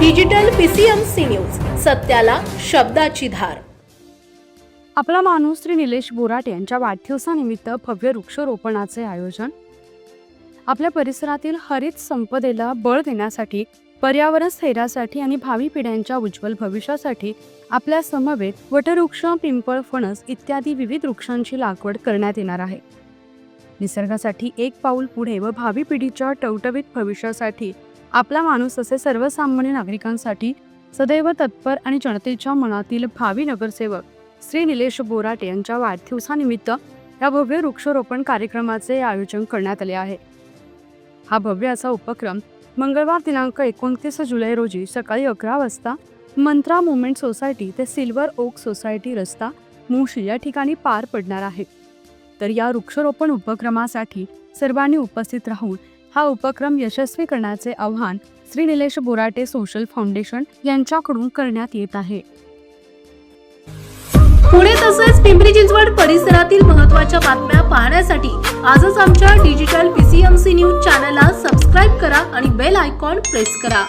Digital PCMC news सत्याला शब्दाची धार. आपला माणूस श्री निलेश बोराट यांच्या वाढदिवसानिमित्त भव्य वृक्षारोपणाचे आयोजन. आपल्या परिसरातील हरित संपदेला बळ देण्यासाठी पर्यावरण स्थैर्यासाठी आणि भावी पिढ्यांच्या उज्ज्वल भविष्यासाठी आपल्या समवेत वटवृक्ष पिंपळ फणस इत्यादी विविध वृक्षांची लागवड करण्यात येणार आहे. निसर्गासाठी एक पाऊल पुढे व भावी पिढीच्या टवटवीत भविष्यासाठी आपला माणूस असे सर्वसामान्य नागरिकांसाठी सदैव तत्पर आणि जनतेच्या मनातील भावी नगरसेवक श्री निलेश बोराटे यांच्या वाढदिवसानिमित्त या भव्य वृक्षारोपण कार्यक्रमाचे आयोजन करण्यात आले आहे. हा भव्य असा उपक्रम मंगळवार दिनांक एकोणतीस जुलै रोजी सकाळी अकरा वाजता मंत्रा मुवमेंट सोसायटी ते सिल्वर ओक सोसायटी रस्ता मुळशी या ठिकाणी पार पडणार आहे. तर या वृक्षारोपण उपक्रमासाठी सर्वांनी उपस्थित राहून हा उपक्रम यशस्वी करण्याचे आव्हान श्री निलेश बोराटे सोशल फाउंडेशन यांच्याकडून करण्यात येत आहे. पुणे तसेच पिंपरी चिंचवड परिसरातील महत्त्वाच्या बातम्या पाहण्यासाठी आजच आमच्या डिजिटल पीसीएमसी न्यूज चॅनलला सबस्क्राईब करा आणि बेल आयकॉन प्रेस करा.